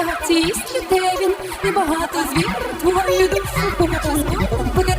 багаті їсть людей він, небагато звір твою душу, багато збору буде.